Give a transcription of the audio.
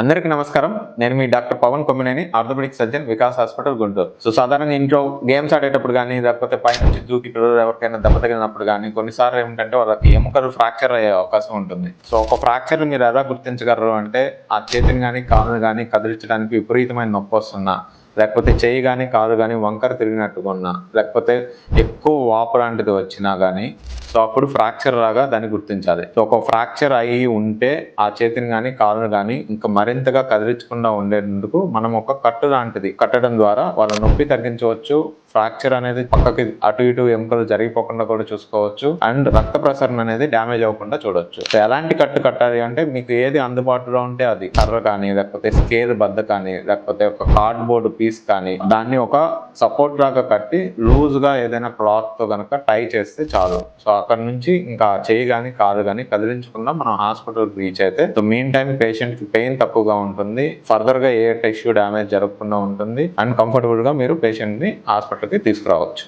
అందరికీ నమస్కారం. నేను మీ doctor Pavan Kommineni orthopaedic surgeon Vikas hospital Guntur. So సాధారణంగా ఇంట్లో గేమ్స్ ఆడేటప్పుడు కానీ లేకపోతే పైనుంచి దూకి ఎవరికైనా దెబ్బ తగిలినప్పుడు కానీ కొన్నిసార్లు ఏమిటంటే వాళ్ళకి ఎముకలు ఫ్రాక్చర్ అయ్యే అవకాశం ఉంటుంది. సో ఒక ఫ్రాక్చర్ మీరు ఎలా గుర్తించగలరు అంటే ఆ చేతిని కానీ కాలుని కానీ కదిలించడానికి విపరీతమైన నొప్పి వస్తున్నా. లేకపోతే చేయి కానీ కాదు కానీ వంకర తిరిగినట్టుగా ఉన్నా లేకపోతే ఎక్కువ వాపు లాంటిది వచ్చినా కానీ సో అప్పుడు ఫ్రాక్చర్ లాగా దాన్ని గుర్తించాలి. సో ఒక ఫ్రాక్చర్ అయ్యి ఉంటే ఆ చేతిని కానీ కాలును కానీ ఇంకా మరింతగా కదిలించకుండా ఉండేందుకు మనం ఒక కట్టు లాంటిది కట్టడం ద్వారా వాళ్ళ నొప్పి తగ్గించవచ్చు. ఫ్రాక్చర్ అనేది పక్కకి అటు ఇటు ఎముకలు జరిగిపోకుండా కూడా చూసుకోవచ్చు. అండ్ రక్త ప్రసరణ అనేది డ్యామేజ్ అవ్వకుండా చూడొచ్చు. సో ఎలాంటి కట్టు కట్టాలి అంటే మీకు ఏది అందుబాటులో ఉంటే అది. కర్ర కానీ లేకపోతే స్కేల్ బద్ద కానీ లేకపోతే ఒక కార్డ్బోర్డ్ పీస్ కానీ దాన్ని ఒక సపోర్ట్ లాగా కట్టి లూజ్గా ఏదైనా క్లాత్తో గనక టై చేస్తే చాలు. సో అక్కడ నుంచి ఇంకా చేయి కానీ కాలు కానీ కదిలించకుండా మనం హాస్పిటల్ రీచ్ అయితే సో మెయిన్ టైం పేషెంట్కి పెయిన్ తక్కువగా ఉంటుంది. ఫర్దర్గా ఏ టిష్యూ డ్యామేజ్ జరగకుండా ఉంటుంది. అండ్ కంఫర్టబుల్గా మీరు పేషెంట్ని హాస్పిటల్కి తీసుకురావచ్చు.